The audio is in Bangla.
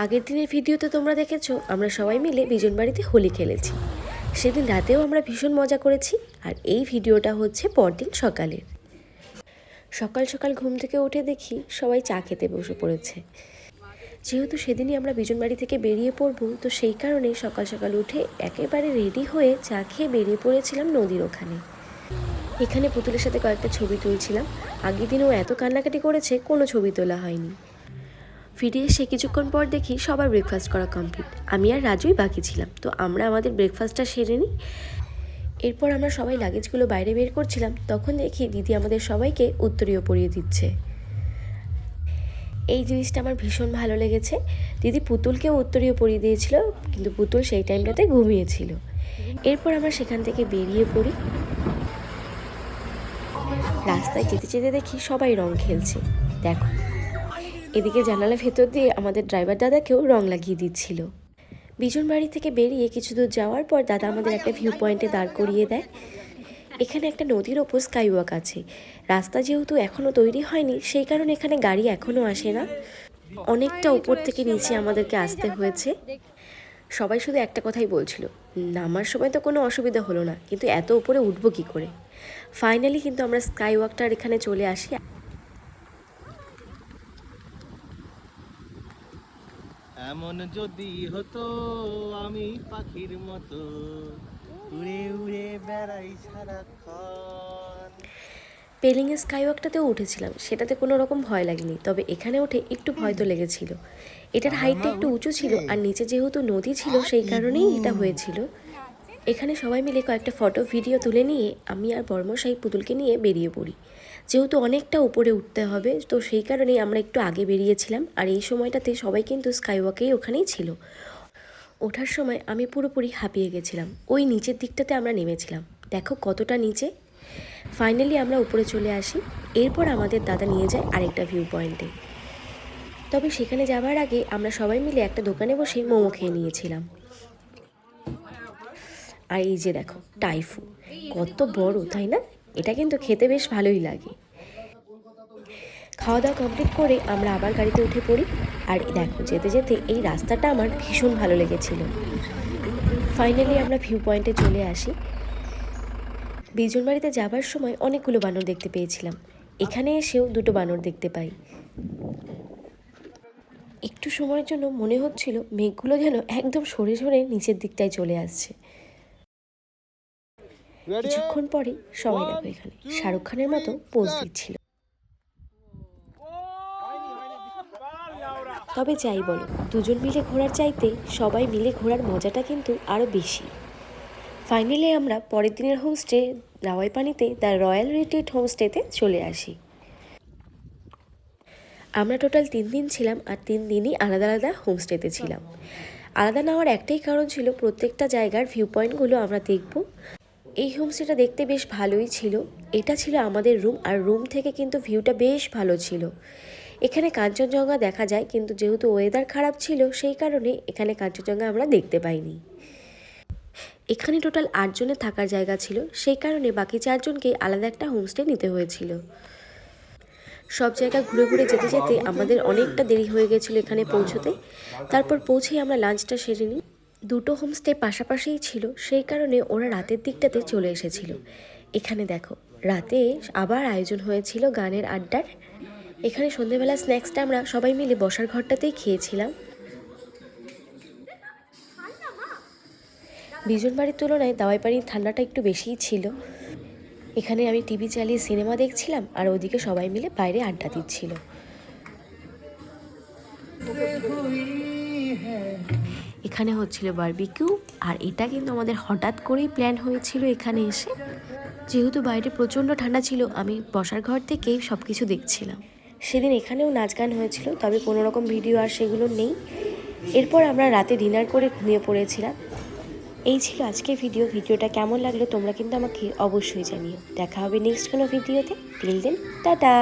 আগের দিনের ভিডিওতে তোমরা দেখেছ, আমরা সবাই মিলে বিজন বাড়িতে হোলি খেলেছি। সেদিন রাতেও আমরা ভীষণ মজা করেছি, আর এই ভিডিওটা হচ্ছে পরদিন সকালের সকাল সকাল ঘুম থেকে উঠে দেখি সবাই চা খেতে বসে পড়েছে। যেহেতু সেদিনই আমরা বিজন বাড়ি থেকে বেরিয়ে পড়ব, তো সেই কারণে সকাল সকাল উঠে একেবারে রেডি হয়ে চা খেয়ে বেরিয়ে পড়েছিলাম নদীর ওখানে। এখানে পুতুলের সাথে কয়েকটা ছবি তুলছিলাম। আগের দিনও এত কান্নাকাটি করেছে, কোনো ছবি তোলা হয়নি। ফিরে এসে কিছুক্ষণ পর দেখি সবার ব্রেকফাস্ট করা কমপ্লিট আমি আর রাজুই বাকি ছিলাম, তো আমরা আমাদের ব্রেকফাস্টটা সেরে নিই। এরপর আমরা সবাই লাগেজগুলো বাইরে বের করছিলাম, তখন দেখি দিদি আমাদের সবাইকে উত্তরীয় পরিয়ে দিচ্ছে। এই জিনিসটা আমার ভীষণ ভালো লেগেছে। দিদি পুতুলকেও উত্তরীয় পরিয়ে দিয়েছিল, কিন্তু পুতুল সেই টাইমটাতে ঘুমিয়েছিল। এরপর আমরা সেখান থেকে বেরিয়ে পড়ি। রাস্তায় যেতে যেতে দেখি সবাই রং খেলছে। দেখো এদিকে জানালা ভেতর দিয়ে আমাদের ড্রাইভার দাদাকেও রং লাগিয়ে দিচ্ছিল। বিজন বাড়ি থেকে বেরিয়ে কিছু দূর যাওয়ার পর দাদা আমাদের একটা ভিউ পয়েন্টে দাঁড় করিয়ে দেয়। এখানে একটা নদীর ওপর স্কাই ওয়াক আছে। রাস্তা যেহেতু এখনও তৈরি হয়নি, সেই কারণে এখানে গাড়ি এখনও আসে না। অনেকটা উপর থেকে নিচে আমাদেরকে আসতে হয়েছে। সবাই শুধু একটা কথাই বলছিল, নামার সময় তো কোনো অসুবিধা হলো না, কিন্তু এত উপরে উঠবো কী করে? ফাইনালি কিন্তু আমরা স্কাই ওয়াকটার এখানে চলে আসি। এমন যদি হতো আমি পাখির মতো উড়ে উড়ে বেড়াই সারাক্ষণ। পেলিংয়ে স্কাই ওয়াকটাতেও উঠেছিলাম সেটাতে কোনো রকম ভয় লাগেনি তবে এখানে উঠে একটু ভয় তো লেগেছিল। এটার হাইটটা একটু উঁচু ছিল আর নিচে যেহেতু নদী ছিল সেই কারণেই এটা হয়েছিল। এখানে সবাই মিলে কয়েকটা ফটো, ভিডিও তুলে নিয়ে আমি আর বর্মশাই পুতুলকে নিয়ে বেরিয়ে পড়ি। যেহেতু অনেকটা উপরে উঠতে হবে, তো সেই কারণেই আমরা একটু আগে বেরিয়েছিলাম আর এই সময়টাতে সবাই কিন্তু স্কাইওয়াকেই ওখানেই ছিল। ওঠার সময় আমি পুরোপুরি হাঁপিয়ে গেছিলাম। ওই নিচের দিকটাতে আমরা নেমেছিলাম। দেখো কতটা নিচে। ফাইনালি আমরা উপরে চলে আসি। এরপর আমাদের দাদা নিয়ে যায় আরেকটা ভিউ পয়েন্টে। তবে সেখানে যাওয়ার আগে আমরা সবাই মিলে একটা দোকানে বসে মোমো খেয়ে নিয়েছিলাম। আর এই যে দেখো, টাইফু, কত বড়, তাই না? এটা কিন্তু খেতে বেশ ভালোই লাগে। খাওয়া দাওয়া কমপ্লিট করে আমরা আবার গাড়িতে উঠে পড়ি। আর দেখো, যেতে যেতে এই রাস্তাটা আমার ভীষণ ভালো লেগেছিল। ফাইনালি আমরা ভিউ পয়েন্টে চলে আসি। বিজন বাড়িতে যাবার সময় অনেকগুলো বানর দেখতে পেয়েছিলাম। এখানে এসেও দুটো বানর দেখতে পাই। একটু সময়ের জন্য মনে হচ্ছিল, মেঘগুলো যেন একদম সরে সরে নিচের দিকটায় চলে আসছে। কিছুক্ষণ পরে সবাই দেখো এখানে। শাহরুখ খানের মতো পোজ দিচ্ছিল। তবে যাই বলো দুজন মিলে ঘোরার চাইতে সবাই মিলে ঘোরার মজাটা কিন্তু আরও বেশি। ফাইনালি আমরা পরের দিনের হোমস্টে রাওয়াই পানিতে দ্য রয়্যাল রিট্রিট হোমস্টেতে চলে আসি। আমরা টোটাল তিন দিন ছিলাম আর তিন দিনই আলাদা আলাদা হোমস্টেতে ছিলাম। আলাদা নেওয়ার একটাই কারণ ছিল প্রত্যেকটা জায়গার ভিউ পয়েন্টগুলো আমরা দেখব। এই হোমস্টেটা দেখতে বেশ ভালোই ছিল। এটা ছিল আমাদের রুম আর রুম থেকে কিন্তু ভিউটা বেশ ভালো ছিল। এখানে কাঞ্চনজঙ্ঘা দেখা যায় কিন্তু যেহেতু ওয়েদার খারাপ ছিল সেই কারণে এখানে কাঞ্চনজঙ্ঘা আমরা দেখতে পাইনি। এখানে টোটাল আটজনের থাকার জায়গা ছিল। সেই কারণে বাকি চারজনকে আলাদা একটা হোমস্টে নিতে হয়েছিল। সব জায়গা ঘুরে ঘুরে যেতে যেতে আমাদের অনেকটা দেরি হয়ে গেছিল এখানে পৌঁছতে। তারপর পৌঁছেই আমরা লাঞ্চটা সেরে নিই। দুটো হোমস্টে পাশাপাশিই ছিল, সেই কারণে ওরা রাতের দিকটাতে চলে এসেছিল। এখানে দেখো, রাতে আবার আয়োজন হয়েছিল গানের আড্ডার। এখানে সন্ধেবেলা স্ন্যাক্সটা আমরা সবাই মিলে বসার ঘরটাতেই খেয়েছিলাম। বিজন বাড়ির তুলনায় দাওয়াই বাড়ির ঠান্ডাটা একটু বেশিই ছিল। এখানে আমি টিভি চালিয়ে সিনেমা দেখছিলাম আর ওদিকে সবাই মিলে বাইরে আড্ডা দিচ্ছিল। এখানে হচ্ছিল বারবিকিউ আর এটা কিন্তু আমাদের হঠাৎ করেই প্ল্যান হয়েছিল এখানে এসে। যেহেতু বাইরে প্রচণ্ড ঠান্ডা ছিল, আমি বসার ঘর থেকেই সব কিছু দেখছিলাম। সেদিন এখানেও নাচ গান হয়েছিল, তবে কোনো রকম ভিডিও আর সেগুলো নেই। এরপর আমরা রাতে ডিনার করে ঘুমিয়ে পড়েছিলাম। এই ছিল আজকের ভিডিও ভিডিওটা কেমন লাগল তোমরা কিন্তু আমাকে অবশ্যই জানিও। দেখা হবে নেক্সট কোনো ভিডিওতে টিল দেন টাটা